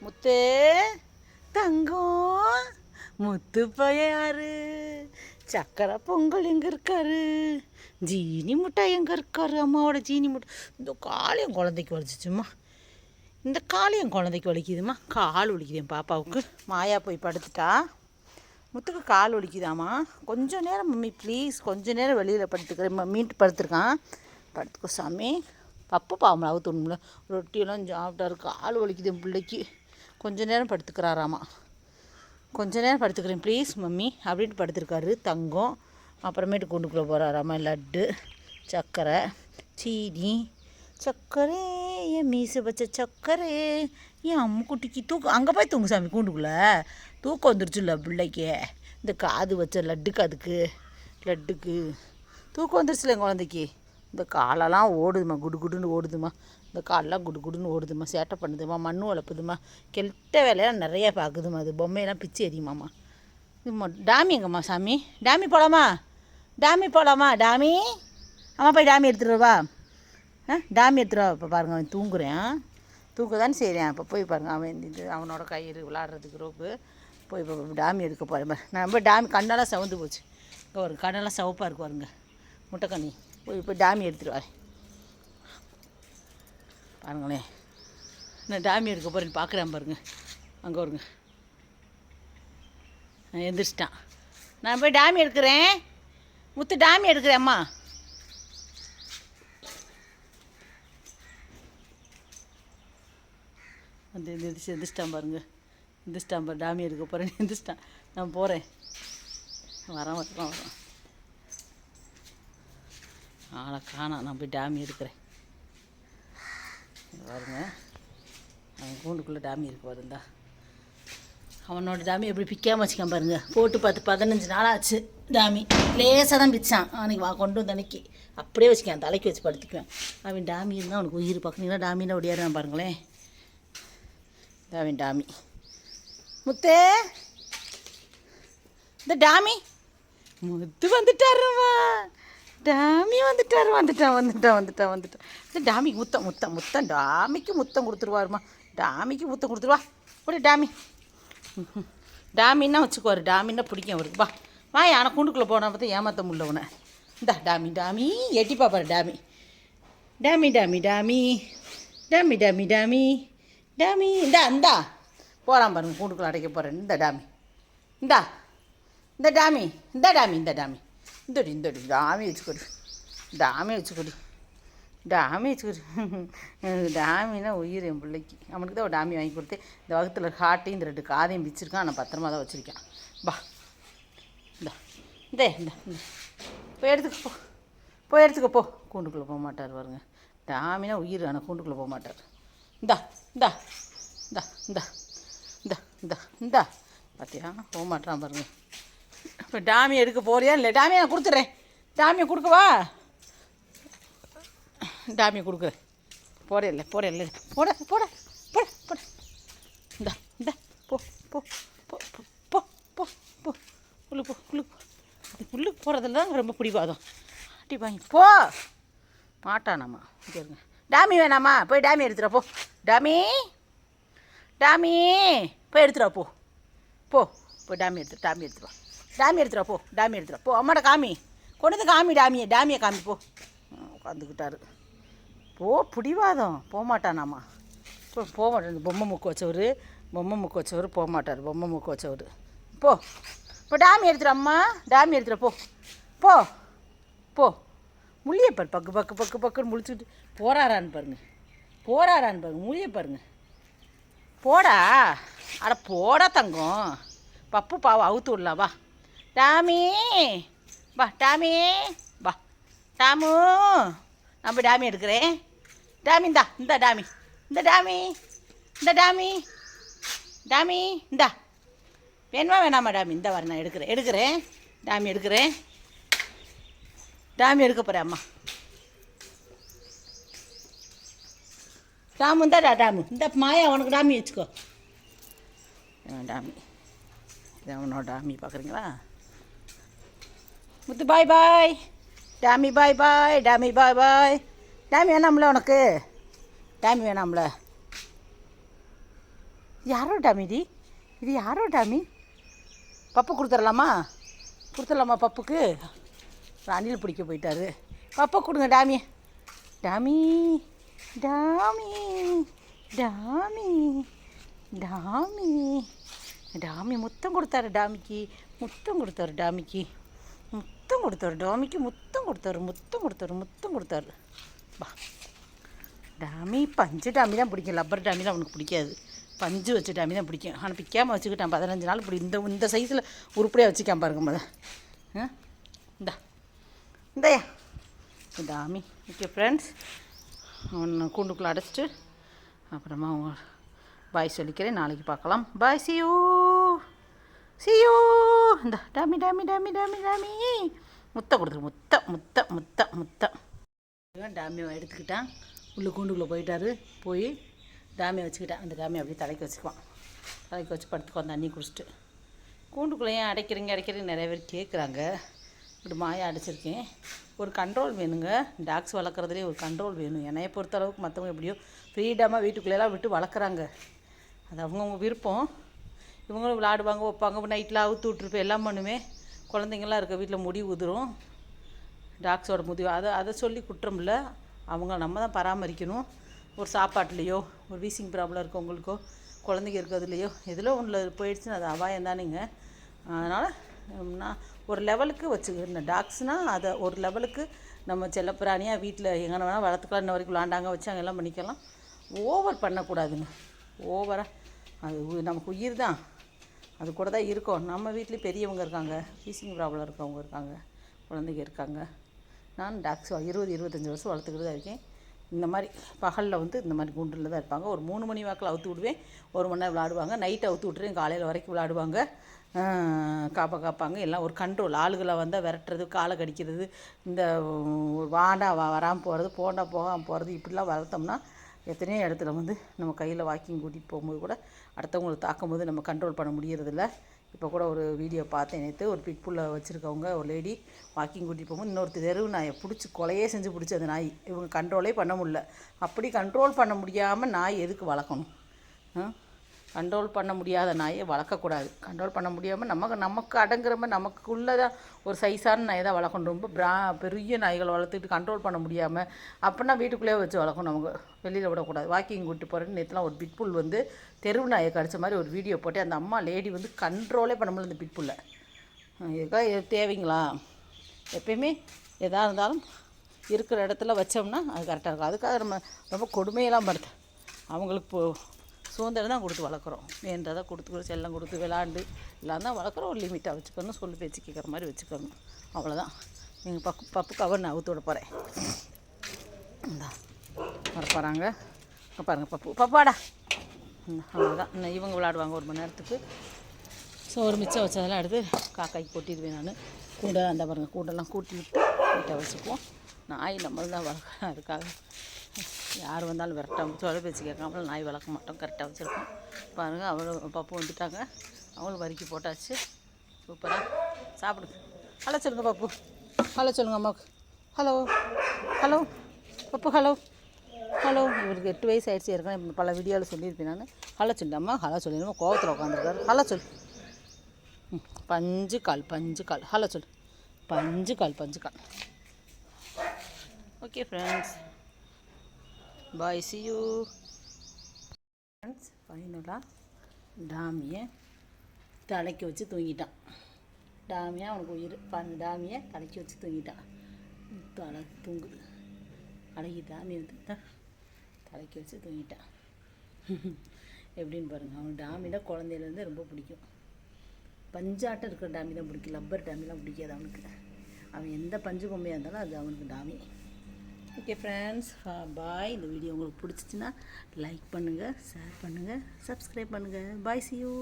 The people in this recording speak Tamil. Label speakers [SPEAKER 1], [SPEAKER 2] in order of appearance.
[SPEAKER 1] முத்து தங்கம் முத்து பையாரு சக்கரை பொங்கல் எங்கே இருக்காரு? ஜீனி முட்டாய் எங்கே இருக்காரு? அம்மாவோட ஜீனி முட்டை. இந்த காலையும் குழந்தைக்கு வலிச்சிச்சும்மா. இந்த காலையும் குழந்தைக்கு வலிக்குதுமா கால் வலிக்குது என் பாப்பாவுக்கு. மாயா போய் படுத்துட்டா. முத்துக்கு கால் வலிக்குதாம்மா? கொஞ்சம் நேரம் மம்மி ப்ளீஸ் கொஞ்ச நேரம் வெளியில் படுத்துக்கிறேன். மம்மின்ட்டு படுத்துருக்கான். படுத்துக்கோ சாமி. பப்பு பாவம் தோணும்ல. ரொட்டியெல்லாம் சாப்பிட்டாரு கால் வலிக்குது என் பிள்ளைக்கு. கொஞ்ச நேரம் படுத்துக்கிறாராமா. கொஞ்ச நேரம் படுத்துக்கிறேன் ப்ளீஸ் மம்மி அப்படின்ட்டு படுத்துருக்காரு தங்கம். அப்புறமேட்டு கூண்டுக்குள்ளே போகிறாராமா லட்டு சர்க்கரை சீனி சக்கரை என் மீசை வச்ச சக்கரை என் அம்முக்குட்டிக்கு தூக்கம் அங்கே போய் தூங்கு சாமி கூண்டுக்குள்ளே தூக்கம் வந்துருச்சுல்ல பிள்ளைக்கு. இந்த காது வச்ச லட்டுக்கு அதுக்கு லட்டுக்கு. தூக்கம் வந்துருச்சுல என் குழந்தைக்கு. இந்த காலெல்லாம் ஓடுதுமா குடு குடுன்னு ஓடுதுமா இந்த காலெல்லாம் குடு குடுன்னு ஓடுதுமா சேட்டை பண்ணுதுமா மண் வளர்ப்புதுமா கெட்ட வேலையெல்லாம் நிறையா பார்க்குதுமா அது. பொம்மையெல்லாம் பிச்சு எரியுமாம்மா இதுமா டாமி எங்கம்மா சாமி? டாமி போகலாமா டாமி போகலாமா டாமி? அம்மா போய் டாமி எடுத்துருவா ஆ டாமி எடுத்துகிட்டு வா இப்போ பாருங்க அவன் தூங்குறேன். தூக்க தான் செய்கிறேன் இப்போ போய் பாருங்க அவன் இது அவனோட கயிறு விளாட்றதுக்கு ரோப்பு போய் இப்போ டாமி எடுக்க போகிறேன் நான் டாமி கண்ணெல்லாம் சவுந்து போச்சு. இங்கே ஒரு கண்ணெல்லாம் சவப்பாக இருக்கு பாருங்க. முட்டைக்கண்ணி. போய் போய் டாமி எடுத்துகிட்டு வரேன். பாருங்களேன். நான் டாமி எடுக்க போகிறேன்னு பார்க்குறேன் பாருங்க. அங்கே வருங்க. நான் எந்திரிச்சிட்டான். நான் போய் டாமி எடுக்கிறேன். முத்து டாமி எடுக்கிறேம்மா அம்மா. வந்து எந்திரிச்சு எந்திரிச்சிட்டான் பாருங்க. எந்திரிச்சிட்டான் பாரு டாமி எடுக்க போகிறேன் எந்திரிச்சிட்டான். நான் போகிறேன் வரேன் வரேன் வரேன். ஆளை காணாம். நான் போய் டாமி எடுக்கிறேன். பாருங்க. அவன் கூண்டுக்குள்ளே டாமி இருக்கு பாருந்தா அவனோட டாமி எப்படி பிக்காமல் வச்சுக்கான் பாருங்க. போட்டு பார்த்து பதினஞ்சு நாள் ஆச்சு டாமி லேசாக தான் பிச்சான். அவனுக்கு வா கொண்டு வந்து அன்னைக்கு அப்படியே வச்சுக்கான் தலைக்கு வச்சு படுத்துக்குவேன். அவன் டாமி இருந்தால் அவனுக்கு உயிர் பார்க்கணுன்னா டாமின்னா ஒடியாடுறான் பாருங்களேன். அவன் டாமி முத்தே! இந்த டாமி முத்து வந்துட்டாருமா டாமி வந்துட்டார் வந்துட்டான் வந்துட்டான் வந்துட்டான் வந்துட்டான். இந்த டாமிக்கு முத்தம் முத்தம் முத்தம். டாமிக்கு முத்தம் கொடுத்துருவாருமா. டாமிக்கு முத்தம் கொடுத்துருவா. ஒரு டாமி. டாமின்னா வச்சுக்குவார். டாமின்னா பிடிக்கும் அவருக்கு. வா. வா யானை கூண்டுக்குள்ளே போனால் பார்த்தா ஏமாத்த முடியல இந்தா டாமி டாமி. எட்டி பாப்பாரு Tommy. Tommy Tommy Tommy. Tommy Tommy Tommy. Tommy இந்தா இந்தா. போகிறான் பாருங்க கூண்டுக்குள்ளே அடைக்க போகிறேன் இந்த டாமி. இந்தா. இந்த டாமி. இந்த டாமி இந்த டாமி. இந்தடி இந்தடி டாமி வச்சுக்கொடு. டாமி வச்சுக்கொடு. டாமி வச்சுக்கொடு. டாமினா உயிர் என் பிள்ளைக்கு. அவனுக்கு தான் ஒரு டாமி வாங்கி கொடுத்து இந்த வகுத்தில் ஹாட்டையும் இந்த ரெண்டு காதையும் பிச்சிருக்கான். ஆனால் பத்திரமா தான் வச்சுருக்கான். பா இந்த. இந்த இந்த போய் எடுத்துக்க போ. போய் எடுத்துக்க போ. கூண்டுக்குள்ளே போக மாட்டார் பாருங்க. டாமினா உயிர் ஆனால் கூண்டுக்குள்ளே போக மாட்டார். இந்தா இந்தா இந்தா இந்தா இந்தா இந்தா. இந்தா பார்த்தியா போக மாட்டான் பாருங்க. இப்போ டாமி எடுக்க போறியா? இல்லை டாமியை நான் கொடுத்துட்றேன். டாமியை கொடுக்கவா டாமியை கொடுக்குறேன். போடே இல்லை போடே இல்லை போட போட போட போட. இந்த இந்த போ போ போ போ, போ போ உள்ளு போ உள்ளு போ. உள்ளுக்கு போகிறதுல தான் ரொம்ப பிடிவாதம். அட்டி வாங்கி போ. மாட்டானாம்மா இங்கே இருங்க. டாமி வேணாமா? போய் டாமி எடுத்துகிற போ. டாமி டாமி போய் எடுத்துகிற போ. போ போய் டாமி எடுத்து டாமி எடுத்துட்டு டாமி எடுத்துடா போ. டாமி எடுத்துடா போ. அம்மாட்ட காமி. கொண்டு வந்து காமி டாமியை. டாமியை காமி போ. உட்காந்துக்கிட்டாரு. போ பிடிவாதம். போகமாட்டானாம்மா போ போக மாட்டார் பொம்மை முக்கு வச்சவர் பொம்மை முக்கு வச்சவர் போக மாட்டார் பொம்மை முக்கு வச்சவர். போ. இப்போ டாமி எடுத்துரு அம்மா. டாமி எடுத்துகிற போ. போ. போ. முள்ளியை பாரு. பக்கு பக்கு பக்கு பக்குன்னு முழிச்சுக்கிட்டு போறாரான்னு பாருங்க. போறாரான்னு பாருங்க. முழியை பாருங்க. போடா. அட போடா தங்கம். பப்பு பாவம் அவுத்து விடலாம். வா. டாமி வா டாமி வா டாமு நம்ம டாமி எடுக்கிறேன் டாமி இந்தா இந்த டாமி இந்த டாமி இந்த டாமி டாமி இந்தா. வேணுமா வேணாமா டாமி இந்த வர நான் எடுக்கிறேன். எடுக்கிறேன். டாமி எடுக்கிறேன். டாமி எடுக்க போகிறேன் அம்மா. டாமு இந்தா டாமு இந்த மாயா உனக்கு டாமி வச்சுக்கோ. டாமி இது அவனோட டாமி பார்க்குறீங்களா Muthu bye bye Tommy bye bye Tommy bye bye Tommy வேணாம்ல உனக்கு? டாமி வேணாம்ல. யாரோ டாமிடி இது யாரோ டாமி? பப்பு கொடுத்துடலாமா? கொடுத்துடலாமா பப்புக்கு? அணில் பிடிக்க போயிட்டாரு. பப்பை கொடுங்க Tommy. Tommy Tommy Tommy Tommy. Tommy முத்தம் கொடுத்தாரு டாமிக்கு முத்தம் கொடுத்தாரு டாமிக்கு. முத்தம் கொடுத்தாரு. டாமிக்கு முத்தம் கொடுத்தாரு. முத்தம் கொடுத்தாரு. முத்தம் கொடுத்தாரு. பா டாமி பஞ்சு டாமி தான் பிடிக்கும். லப்பர் டாமி தான் அவனுக்கு பிடிக்காது. பஞ்சு வச்ச டாமி தான் பிடிக்கும். ஆனால் பிக்காமல் வச்சுக்கிட்டான். பதினஞ்சு நாள் இப்படி இந்த இந்த சைஸில் உருப்படியாக வச்சுக்காம பாருங்க முத ஆ? இந்தா. இந்தாயா. டாமி. ஓகே ஃப்ரெண்ட்ஸ் அவனை கூண்டுக்குள்ளே அடைச்சிட்டு அப்புறமா அவங்க பாய் சொல்லிக்கிறேன். நாளைக்கு பார்க்கலாம். Bye see you see you இந்த. Tommy Tommy Tommy Tommy Tommy. முத்த கொடுத்துரு முத்த முத்த முத்த முத்த. டாமியை எடுத்துக்கிட்டான். உள்ள கூண்டுக்குள்ளே போயிட்டாரு. போய் டாமியை வச்சுக்கிட்டான். அந்த டாமியை அப்படியே தலைக்கு வச்சுக்குவான். தலைக்கு வச்சு படுத்துக்குவான். தண்ணி குடிச்சிட்டு. கூண்டுக்குள்ளே ஏன் அடைக்கிறீங்க அடைக்கிறீங்க நிறைய பேர் கேட்குறாங்க இப்படி மாயா அடைச்சிருக்கேன். ஒரு கண்ட்ரோல் வேணுங்க. டாக்ஸ் வளர்க்குறதுலேயே ஒரு கண்ட்ரோல் வேணும். என்னைய பொறுத்த அளவுக்கு மற்றவங்க எப்படியோ ஃப்ரீடமாக வீட்டுக்குள்ளேலாம் விட்டு வளர்க்குறாங்க. அது அவங்கவுங்க விருப்பம். இவங்களும் விளாடுவாங்க வைப்பாங்க. நைட்டில் அவுத்து விட்ருப்பேன் எல்லாம் பண்ணுவேன். குழந்தைங்கள்லாம் இருக்க வீட்டில் முடி உதிரும். டாக்ஸோட முதிவு அதை அதை சொல்லி குற்றம் இல்லை அவங்க நம்ம தான் பராமரிக்கணும். ஒரு சாப்பாட்டுலேயோ ஒரு வீசிங் ப்ராப்ளம் இருக்கவங்களுக்கோ குழந்தைங்க இருக்கிறதுலையோ எதிலோ ஒன்றில் போயிடுச்சுன்னா அது அபாயம் தானேங்க. அதனால் நான் ஒரு லெவலுக்கு வச்சுக்கிறேன் டாக்ஸ்னால் அதை ஒரு லெவலுக்கு நம்ம செல்லப்பிராணியாக வீட்டில் எங்கே வேணால் வளர்த்துக்கலாம். இன்ன வரைக்கும் விளாண்டாங்க வச்சாங்க எல்லாம் பண்ணிக்கலாம். ஓவர் பண்ணக்கூடாதுங்க. ஓவராக அது நமக்கு உயிர் தான். அது கூட தான் இருக்கோம். நம்ம வீட்லேயும் பெரியவங்க இருக்காங்க. ஃபீசிங் ப்ராப்ளம் இருக்கவங்க இருக்காங்க. குழந்தைங்க இருக்காங்க. நான் டாக்ஸ் இருபது இருபத்தஞ்சி வருஷம் வளர்த்துக்கிட்டு தான் இருக்கேன். இந்த மாதிரி பகலில் வந்து இந்த மாதிரி குண்டில் தான் இருப்பாங்க. ஒரு மூணு மணி வாக்கில் அவுத்து விடுவேன். ஒரு மணி நேரம் விளாடுவாங்க. நைட்டு அவுத்து விட்டுறேன் காலையில் வரைக்கும் விளாடுவாங்க. காப்பா காப்பாங்க. எல்லாம் ஒரு கண்ட்ரோல் ஆளுகளை வந்தால் விரட்டுறது காலை கடிக்கிறது இந்த வாண்டா வராமல் போகிறது போண்டா போகாமல் போகிறது இப்படிலாம் வளர்த்தோம்னா எத்தனையோ இடத்துல வந்து நம்ம கையில் வாக்கிங் கூட்டிகிட்டு போகும்போது கூட அடுத்தவங்களை தாக்கும் போது நம்ம கண்ட்ரோல் பண்ண முடியறதில்ல. இப்போ கூட ஒரு வீடியோ பார்த்தேன் நேற்று ஒரு பிட்புல்லை வச்சுருக்கவங்க ஒரு லேடி வாக்கிங் கூட்டிகிட்டு போகும்போது இன்னொருத்தர் தெருவு நாயை பிடிச்சி கொலையே செஞ்சு பிடிச்சி அந்த நாய். இவங்க கண்ட்ரோலே பண்ண முடியல. அப்படி கண்ட்ரோல் பண்ண முடியாமல் நாய் எதுக்கு வளர்க்கணும்? ஆ? கண்ட்ரோல் பண்ண முடியாத நாயை வளர்க்கக்கூடாது. கண்ட்ரோல் பண்ண முடியாமல் நமக்கு நமக்கு அடங்குற மாதிரி நமக்குள்ளே தான் ஒரு சைஸான நாயை தான் வளர்க்கணும். ரொம்ப பிரா பெரிய நாய்களை வளர்த்துட்டு கண்ட்ரோல் பண்ண முடியாமல் அப்படின்னா வீட்டுக்குள்ளேயே வச்சு வளர்க்கணும் நமக்கு வெளியில் விடக்கூடாது. வாக்கிங் கூட்டு போகிறேன்னு நேற்றுலாம் ஒரு பிட்புல் வந்து தெருவு நாயை கடிச்ச மாதிரி ஒரு வீடியோ போட்டு அந்த அம்மா லேடி வந்து கண்ட்ரோலே பண்ண முடியல இந்த பிட்புல்லை. இதுக்காக இது தேவைங்களா? எப்பயுமே எதாக இருந்தாலும் இருக்கிற இடத்துல வச்சோம்னா அது கரெக்டாக இருக்கும். அதுக்காக நம்ம ரொம்ப கொடுமையெல்லாம் படுத்து அவங்களுக்கு போ சுதந்திரம் தான் கொடுத்து வளர்க்குறோம். வேண்டதை கொடுத்து கொடுத்து செல்லம் கொடுத்து விளாண்டு எல்லாம் தான் வளர்க்குறோம். ஒரு லிமிட்டாக வச்சுக்கணும் சொல்லு பேச்சு கேட்குற மாதிரி வச்சுக்கணும் அவ்வளோதான் எங்கள் பப்பு பப்பு கவர் நான் அவுத்து விட போகிறேன் இந்தா வர பாருங்கள் பப்பு பப்பாடா. அவ்வளோதான் இன்னும் இவங்க விளாடுவாங்க ஒரு மணி நேரத்துக்கு. ஸோ ஒரு மிச்சம் வச்சதெல்லாம் எடுத்து காக்காய்க்கு கொட்டிடுவேன் நான். கூடை அந்த பாருங்கள் கூடெல்லாம் கூட்டி விட்டு வீட்டை வச்சுக்குவோம். நாய் நம்மள தான் வளர்க்கணும் அதுக்காக யார் வந்தாலும் விரட்டாம சொல்ல பேச்சு கேட்காம நாய் வளர்க்க மாட்டோம் கரெக்டாக வச்சுருக்கோம். பாருங்கள் அவளும் பப்பு வந்துட்டாங்க. அவங்களும் வரிக்கி போட்டாச்சு. சூப்பராக சாப்பிடுங்க ஹலோ சொல்லுங்கள் பப்பு. ஹலோ சொல்லுங்கள் அம்மாவுக்கு. Hello. Hello. Pappu hello. Hello. இவருக்கு எட்டு வயசு ஆயிடுச்சு ஏற்கனவே பல வீடியோவில் சொல்லியிருப்பேன் நான். ஹலோ சொல்லிட்டம்மா ஹலோ சொல்லிடுமா கோவத்தில் உட்காந்துருக்காரு ஹலோ சொல் ம், பஞ்சு கால் பஞ்சு கால். ஹலோ சொல் பஞ்சு கால் பஞ்சு கால். Okay friends bye see you friends ஃபைனலாக டாமியை தலைக்கு வச்சு தூங்கிட்டான். டாமியாக அவனுக்கு உயிர். பன் டாமியை தலைக்கு வச்சு தூங்கிட்டான். தலை தூங்குது அழகி டாமி வந்து தலைக்கு வச்சு தூங்கிட்டான் எப்படின்னு பாருங்கள் அவனுக்கு டாமினா குழந்தையிலேருந்து ரொம்ப பிடிக்கும். பஞ்சாட்டம் இருக்கிற டாமி தான் பிடிக்கும். லப்பர் டாமிலாம் பிடிக்காது அவனுக்கு. அவன் எந்த பஞ்சு பொம்மையாக இருந்தாலும் அது அவனுக்கு டாமி. ஓகே ஃப்ரெண்ட்ஸ் பாய் இந்த வீடியோ உங்களுக்கு பிடிச்சிச்சின்னா லைக் பண்ணுங்கள் ஷேர் பண்ணுங்கள் சப்ஸ்கிரைப் பண்ணுங்கள் பாய் சி யூ